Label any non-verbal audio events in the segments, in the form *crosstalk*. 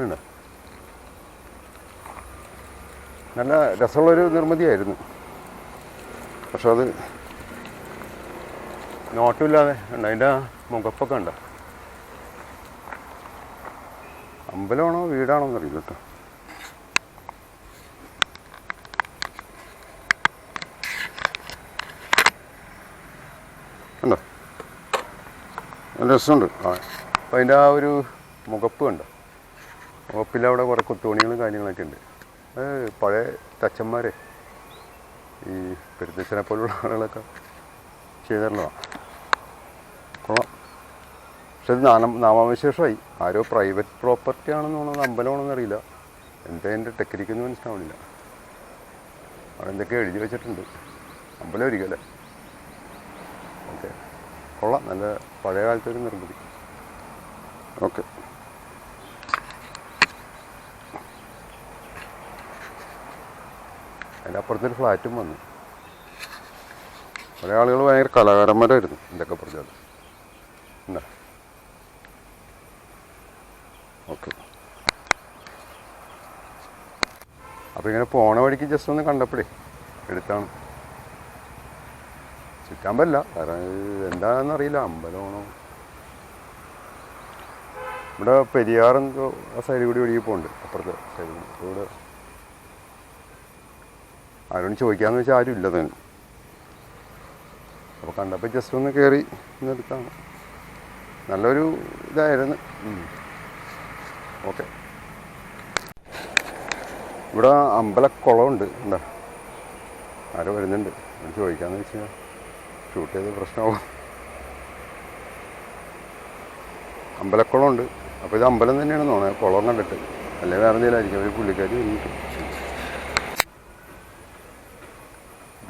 ഉണ്ട്. നല്ല രസമുള്ളൊരു നിർമ്മിതിയായിരുന്നു. പക്ഷെ അത് നോട്ടമില്ലാതെ ഉണ്ട്. അതിന്റെ മുഖപ്പൊക്കെ ഉണ്ട്. അമ്പലമാണോ വീടാണോ എന്നറിയില്ല കേട്ടോ. ഉണ്ടോ? നല്ല രസമുണ്ട്. ആ അപ്പം അതിന്റെ ആ ഒരു മുഖപ്പ് കണ്ടോ? മുഖപ്പിൽ അവിടെ കുറേ കൊത്തുപണികളും കാര്യങ്ങളൊക്കെ ഉണ്ട്. അത് പഴയ തച്ചന്മാരെ ഈ പെരുന്തച്ചനെ പോലുള്ള ആളുകളൊക്കെ ചെയ്തിട്ടുള്ളതാണ് കൊള്ളാം. പക്ഷെ ഇത് നാമ നാമാവശേഷമായി. ആരോ പ്രൈവറ്റ് പ്രോപ്പർട്ടി ആണെന്ന് തോന്നുന്നത് അമ്പലമാണെന്ന് അറിയില്ല. എന്താ എന്റെ ടെക്നിക്കെന്ന് മനസ്സിലാവണില്ല. അവിടെ എന്തൊക്കെ എഴുതി വെച്ചിട്ടുണ്ട്. അമ്പലം ഒരിക്കലേ. ഓക്കെ. കൊള്ളാം. നല്ല പഴയ കാലത്തെ ഒരു നിർമ്മിതി. ഓക്കെ. അതിന്റെ അപ്പുറത്തൊരു ഫ്ലാറ്റും വന്നു. കുറേ ആളുകൾ ഭയങ്കര കലാകാരന്മാരായിരുന്നു എന്തൊക്കെ പറഞ്ഞാൽ. എന്താ ഓക്കെ. അപ്പോൾ ഇങ്ങനെ പോണ വഴിക്ക് ജസ്റ്റ് ഒന്ന് കണ്ടപ്പോഴേ എടുത്താണ്. ചുറ്റാൻ പറ്റില്ല. കാരണം എന്താണെന്നറിയില്ല അമ്പലമാണോ? ഇവിടെ പെരിയാറെന്തോ ആ സൈഡിൽ കൂടി ഒഴുകി പോകുന്നുണ്ട് അപ്പുറത്തെ സൈഡിൽ കൂടി. ആരോടും ചോദിക്കാന്ന് വെച്ചാൽ ആരും ഇല്ല തന്നെ അപ്പോൾ കണ്ടപ്പോൾ ജസ്റ്റ് ഒന്ന് കയറി ഇന്നെടുത്താണ് നല്ലൊരു ഇതായിരുന്നു. ഓക്കെ ഇവിടെ അമ്പലക്കുളമുണ്ട്. എന്താ ആരോ വരുന്നുണ്ട്. അത് ചോദിക്കാന്ന് വെച്ചാൽ ഷൂട്ട് ചെയ്ത് പ്രശ്നമാവും. അമ്പലക്കുളമുണ്ട്. അപ്പോൾ ഇത് അമ്പലം തന്നെയാണ് തോന്നുന്നത് കുളം കണ്ടിട്ട്. അല്ലെങ്കിൽ വേറെ എന്തെങ്കിലും ആയിരിക്കും. ഒരു പുള്ളിക്കാരി വന്നിട്ട്.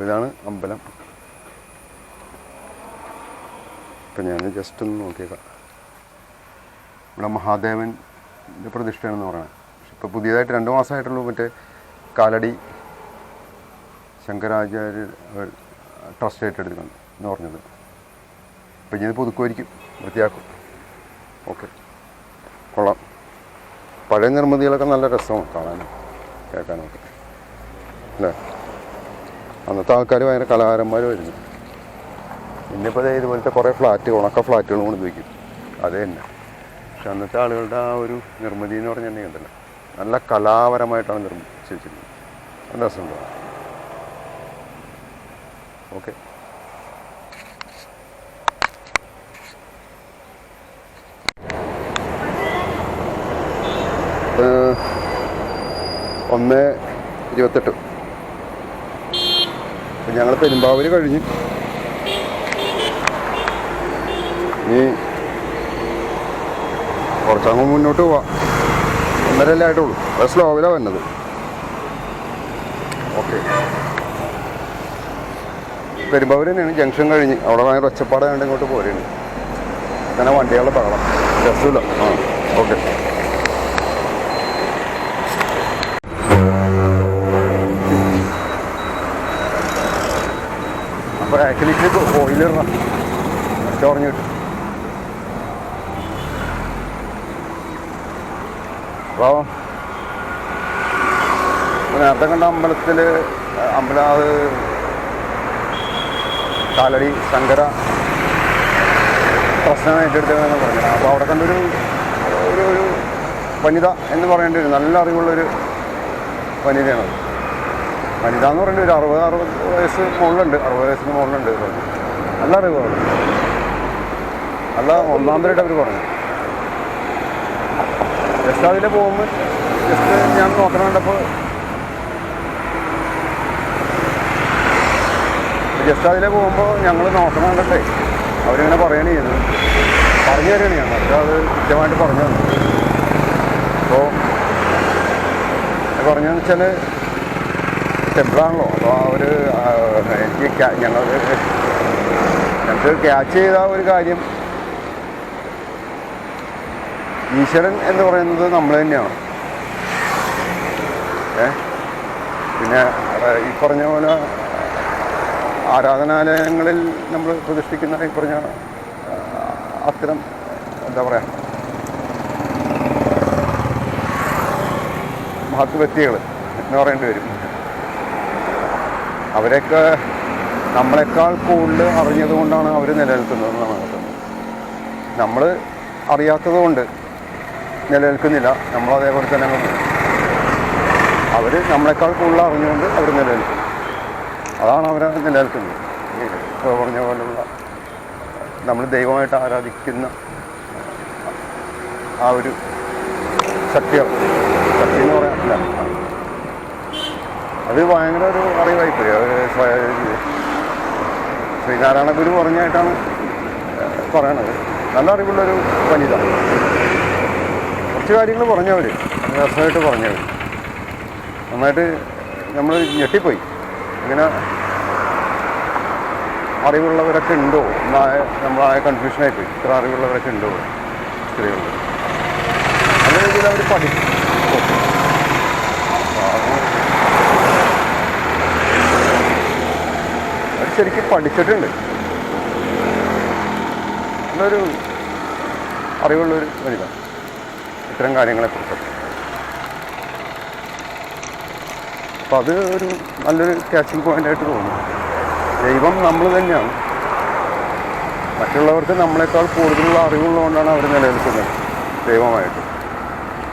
ഇതാണ് അമ്പലം. ഇപ്പം ഞാൻ ജസ്റ്റ് ഒന്ന് നോക്കിയേക്കാം. ഇവിടെ മഹാദേവന്റെ പ്രതിഷ്ഠയാണെന്ന് പറയുന്നത് പക്ഷെ ഇപ്പോൾ പുതിയതായിട്ട് രണ്ട് മാസമായിട്ടുള്ളൂ മറ്റേ കാലടി ശങ്കരാചാര്യ ട്രസ്റ്റ് ഏറ്റെടുത്തിട്ടുണ്ട് എന്ന് പറഞ്ഞത്. അപ്പം ഇനി ഇത് പുതുക്കുമായിരിക്കും വൃത്തിയാക്കും. ഓക്കെ. കൊള്ളാം. പഴയ നിർമ്മിതികളൊക്കെ നല്ല രസമാണ് കാണാനും കേൾക്കാനും ഒക്കെ അല്ലേ? അന്നത്തെ ആൾക്കാർ ഭയങ്കര കലാകാരന്മാരും വരുന്നു. ഇന്നിപ്പോൾ ഇതുപോലത്തെ കുറേ ഫ്ലാറ്റ് ഉണക്ക ഫ്ലാറ്റുകളും കൊണ്ട് വയ്ക്കും അത് തന്നെ. പക്ഷെ അന്നത്തെ ആളുകളുടെ ആ ഒരു നിർമ്മിതി എന്ന് പറഞ്ഞിട്ടുണ്ടെങ്കിൽ ഉണ്ടല്ലോ നല്ല കലാപരമായിട്ടാണ് നിർമ്മിച്ചിരിക്കുന്നത്. നല്ല രസമുണ്ട്? ഓക്കെ. ഒന്ന് ഇരുപത്തെട്ട്. ഞങ്ങൾ പെരുമ്പാവൂർ കഴിഞ്ഞ്. ഇനി കുറച്ചങ്ങ് മുന്നോട്ട് പോവാം. ഒന്നരല്ലേ ആയിട്ടുള്ളൂ. അത് സ്ലോവിലാണ് വന്നത്. ഓക്കെ. പെരുമ്പാവൂർ തന്നെയാണ് ജംഗ്ഷൻ കഴിഞ്ഞ്. അവിടെ ഭയങ്കര ഒച്ചപ്പാടായതുകൊണ്ട് ഇങ്ങോട്ട് പോരുന്നുണ്ട് അങ്ങനെ വണ്ടികളുടെ ബഹളം. രസമില്ല. ആ ഓക്കെ. ആക്ച്വലിക്ക് ഓയിലിടണം കുറഞ്ഞ് കിട്ടും അപ്പോൾ നേരത്തെ കണ്ട അമ്പലത്തിൽ അമ്പലം അത് കാലടി ശങ്കര പ്രശ്നം ഏറ്റെടുത്തതെന്ന് പറഞ്ഞു അപ്പോൾ അവിടെ കണ്ടൊരു ഒരു ഒരു വനിത എന്ന് പറയേണ്ടി വരും. നല്ല അറിവുള്ളൊരു വനിതയാണത് വനിത എന്ന് പറയുന്നത് ഒരു അറുപത് അറുപത് വയസ്സ് മുകളിലുണ്ട്. അറുപത് വയസ്സിന് മുകളിലുണ്ട് നല്ല അറിവാണ് നല്ല ഒന്നാന്തരമായിട്ട് അവർ പറഞ്ഞു. ജസ്റ്റ് അതിൽ പോകുമ്പോൾ ജസ്റ്റ് ഞാൻ നോക്കണം ജസ്റ്റ് അതിലെ പോകുമ്പോൾ ഞങ്ങൾ നോക്കണം അവരിങ്ങനെ പറയണ ചെയ്തു പറഞ്ഞു തരികയാണ് ഞാൻ. അവർ അത് കൃത്യമായിട്ട് പറഞ്ഞു തന്നു. അപ്പോൾ പറഞ്ഞതെന്ന് വെച്ചാൽ ടെമ്പിളാണല്ലോ അപ്പോൾ അവർ എനിക്ക് ഞങ്ങൾ ഞങ്ങൾക്ക് ക്യാച്ച് ചെയ്ത ഒരു കാര്യം ഈശ്വരൻ എന്ന് പറയുന്നത് നമ്മൾ തന്നെയാണ് ഏ പിന്നെ ഈ പറഞ്ഞ പോലെ ആരാധനാലയങ്ങളിൽ നമ്മൾ പ്രതിഷ്ഠിക്കുന്ന ഈ പറഞ്ഞ അത്തരം എന്താ പറയുക മഹത് വ്യക്തികൾ എന്ന് പറയേണ്ടി വരും അവരൊക്കെ നമ്മളെക്കാൾ കൂടുതൽ അറിഞ്ഞത് കൊണ്ടാണ് അവർ നിലനിൽക്കുന്നത് എന്നാണ് നമ്മൾ അറിയാത്തത് കൊണ്ട് നിലനിൽക്കുന്നില്ല. നമ്മൾ അതേപോലെ തന്നെ അവർ നമ്മളെക്കാൾ കൂടുതൽ അറിഞ്ഞുകൊണ്ട് അവർ നിലനിൽക്കും. അതാണ് അവരെ നിലനിൽക്കുന്നത്. ഇപ്പോൾ പറഞ്ഞ പോലുള്ള നമ്മൾ ദൈവമായിട്ട് ആരാധിക്കുന്ന ആ ഒരു ശക്തിയാണ് ശക്തി എന്ന് പറയാനില്ല അത് ഭയങ്കര ഒരു അറിവായിപ്പോയി. ശ്രീനാരായണ ഗുരു പറഞ്ഞായിട്ടാണ് പറയണത്. നല്ല അറിവുള്ളൊരു വനിത കുറച്ച് കാര്യങ്ങൾ പറഞ്ഞവർ രസമായിട്ട് പറഞ്ഞവർ നന്നായിട്ട് നമ്മൾ ഞെട്ടിപ്പോയി. ഇങ്ങനെ അറിവുള്ളവരൊക്കെ ഉണ്ടോ? എന്നായ നമ്മളായ കൺഫ്യൂഷനായിപ്പോയി ഇത്ര അറിവുള്ളവരൊക്കെ ഉണ്ടോ? നല്ല രീതിയിൽ അവർ പഠിക്കും ശരിക്കും പഠിച്ചിട്ടുണ്ട്. എന്നൊരു അറിവുള്ളൊരു വനിത. ഇത്തരം കാര്യങ്ങളെക്കുറിച്ചൊക്കെ അപ്പം അത് ഒരു നല്ലൊരു ക്യാച്ചിങ് പോയിന്റായിട്ട് തോന്നുന്നു. ദൈവം നമ്മൾ തന്നെയാണ്. മറ്റുള്ളവർക്ക് നമ്മളെക്കാൾ കൂടുതലുള്ള അറിവുള്ളതുകൊണ്ടാണ് അവർ നിലനിൽക്കുന്നത്. ദൈവമായിട്ട്.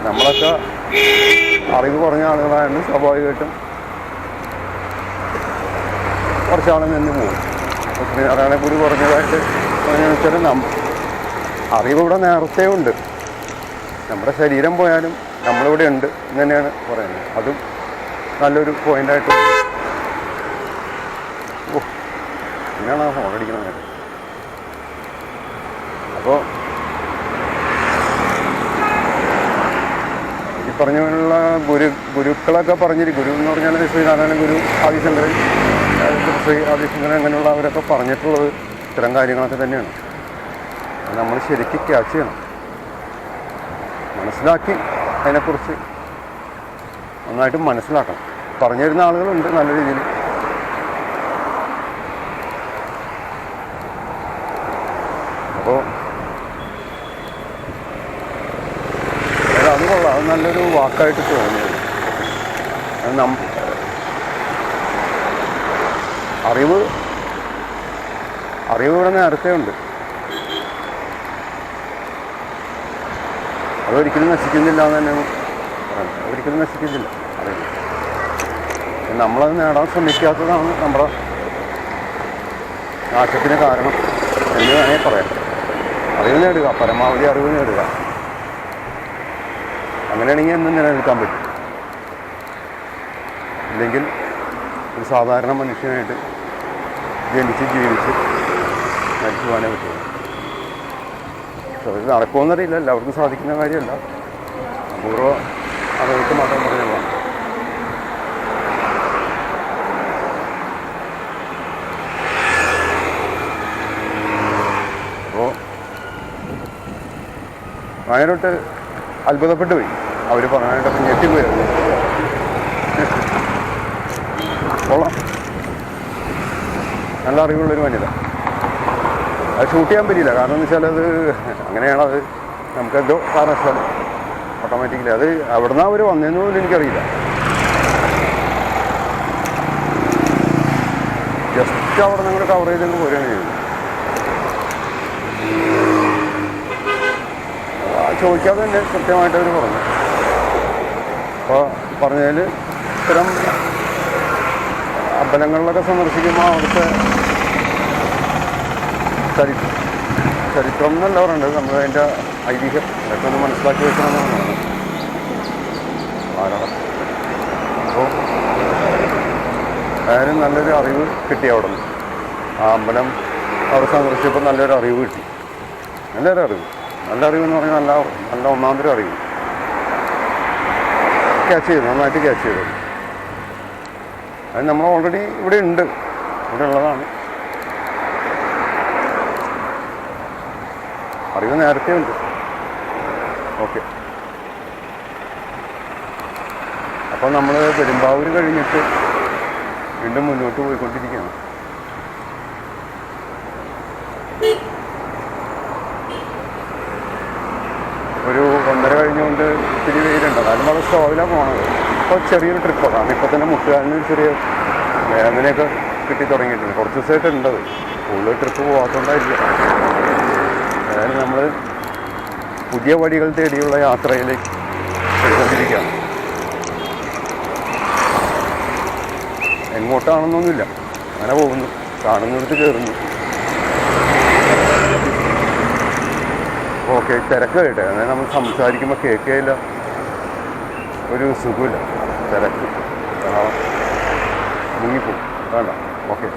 നമ്മളൊക്കെ അറിവ് കുറഞ്ഞ ആളുകളായതുകൊണ്ട് സ്വാഭാവികമായിട്ടും കുറച്ചാൾ നിന്ന് പോകും ശ്രീനാരായണ കൂടി കുറഞ്ഞതായിട്ട് വെച്ചാൽ നം അറിവ് ഇവിടെ നേരത്തെ ഉണ്ട്. നമ്മുടെ ശരീരം പോയാലും നമ്മളിവിടെ ഉണ്ട് എന്ന് തന്നെയാണ് പറയുന്നത്. അതും നല്ലൊരു പോയിന്റായിട്ട് ഓ ഇങ്ങനെയാണ് ആ ഫോൺ അടിക്കുന്നത് അപ്പോൾ ഈ പറഞ്ഞ പോലുള്ള ഗുരു ഗുരുക്കളൊക്കെ പറഞ്ഞിരിക്കും. ഗുരു എന്ന് പറഞ്ഞാൽ ശ്രീനാരായണ ഗുരു ആദിശങ്കരൻ. ശ്രീ ആദിശങ്കരൻ അങ്ങനെയുള്ള അവരൊക്കെ പറഞ്ഞിട്ടുള്ളത് ഇത്തരം കാര്യങ്ങളൊക്കെ തന്നെയാണ്. നമ്മൾ ശരിക്കും ക്യാച്ച് ചെയ്യണം. മനസ്സിലാക്കി അതിനെക്കുറിച്ച് നന്നായിട്ട് മനസ്സിലാക്കണം. പറഞ്ഞു തരുന്ന ആളുകളുണ്ട് നല്ല രീതിയിൽ. അപ്പോൾ അത് കൊള്ളാം. അത് നല്ലൊരു വാക്കായിട്ട് തോന്നിയത്. അത് നം അറിവ് അറിവ് ഇവിടെ നേരത്തെ ഉണ്ട് അതൊരിക്കലും നശിക്കുന്നില്ല എന്ന് തന്നെ ഒരിക്കലും നശിക്കുന്നില്ല. അറിവ് നമ്മളത് നേടാൻ ശ്രമിക്കാത്തതാണ് നമ്മുടെ നാശത്തിന് കാരണം എന്ന് വേണമെങ്കിൽ പറയാം. അറിവ് നേടുക പരമാവധി അറിവ് നേടുക. അങ്ങനെയാണെങ്കിൽ എന്നും നിലനിൽക്കാൻ പറ്റും. ഇല്ലെങ്കിൽ ഒരു സാധാരണ മനുഷ്യനായിട്ട് ജനിച്ച് ജീവിച്ച് മരിച്ചു പോകാനേ പറ്റുള്ളൂ. പക്ഷെ അത് നടക്കുമെന്നറിയില്ല. എല്ലാവർക്കും സാധിക്കുന്ന കാര്യമല്ല. അപൂർവ ആളുകൾക്ക് മാത്രം പറഞ്ഞുള്ള അപ്പോൾ വയനോട്ട് അത്ഭുതപ്പെട്ടു പോയി. അവർ പറഞ്ഞിട്ടപ്പോൾ ഞെട്ടിപ്പോയായിരുന്നു *laughs* കൊള്ളാം. നല്ല അറിവുള്ളൊരു വനിത അത് ഷൂട്ട് ചെയ്യാൻ പറ്റില്ല കാരണം എന്ന് വെച്ചാൽ അത് അങ്ങനെയാണ് അത്? നമുക്ക് എന്തോ കാരണവശാൽ ഓട്ടോമാറ്റിക്കലി അത് അവിടുന്ന് അവർ വന്നതെന്ന് പോലും എനിക്കറിയില്ല. ജസ്റ്റ് അവിടെ നിങ്ങൾ കവർ ചെയ്തങ്ങ് പോരുകയാണ് ചെയ്തത്. ചോദിക്കാതെ തന്നെ കൃത്യമായിട്ട് അവർ പറഞ്ഞു. അപ്പോൾ പറഞ്ഞതിൽ ഇത്തരം അമ്പലങ്ങളിലൊക്കെ സന്ദർശിക്കുമ്പോൾ അവിടുത്തെ ചരി ചരിത്രം എന്നല്ല പറയുന്നത് നമ്മൾ അതിന്റെ ഐതിഹ്യം അതൊക്കെ ഒന്ന് മനസ്സിലാക്കി വെക്കണമെന്നാണ് ധാരാളം. അപ്പോൾ അതിന് നല്ലൊരു അറിവ് കിട്ടി അവിടെ നിന്ന് ആ അമ്പലം അവിടെ സന്ദർശിച്ചപ്പോൾ നല്ലൊരു അറിവ് കിട്ടി. നല്ലൊരു അറിവ്. നല്ല അറിവ് എന്ന് പറഞ്ഞാൽ നല്ല നല്ല ഒന്നാമതൊരു അറിവ്. ക്യാച്ച് ചെയ്തു. നന്നായിട്ട് ക്യാച്ച് ചെയ്തു. അത് നമ്മൾ ഓൾറെഡി ഇവിടെ ഉണ്ട്. ഇവിടെ ഉള്ളതാണ്. അറിവ് നേരത്തെ ഉണ്ട്. ഓക്കെ. അപ്പോൾ നമ്മൾ പെരുമ്പാവൂർ കഴിഞ്ഞിട്ട് വീണ്ടും മുന്നോട്ട് പോയിക്കൊണ്ടിരിക്കുകയാണ്. ഒരു ഒന്നര കഴിഞ്ഞുകൊണ്ട് ഇത്തിരി വെയിലുണ്ട്. അതായത് നമ്മൾ സ്റ്റോവിലാണ് പോകണത് ഇപ്പോൾ ചെറിയൊരു ട്രിപ്പ് കാരണം ഇപ്പോൾ തന്നെ മുട്ടുകാലിന് ചെറിയ വേദനയൊക്കെ കിട്ടി തുടങ്ങിയിട്ടുണ്ട്. കുറച്ച് ദിവസമായിട്ടുണ്ടത് കൂടുതൽ ട്രിപ്പ് പോകാത്തതുകൊണ്ടായിരിക്കും അതായത് നമ്മൾ പുതിയ വഴികൾ തേടിയുള്ള യാത്രയിലേക്ക് പോയിക്കൊണ്ടിരിക്കുകയാണ്. എങ്ങോട്ടാണെന്നൊന്നുമില്ല. അങ്ങനെ പോകുന്നു. കാണുന്നിടത്ത് കയറുന്നു. ഓക്കെ തിരക്ക് കേട്ടെ. നമ്മൾ സംസാരിക്കുമ്പോൾ കേൾക്കുകയില്ല ഒരു സുഖമില്ല. തിരക്ക്. മുങ്ങിപ്പോവും വേണ്ട. ഓക്കെ.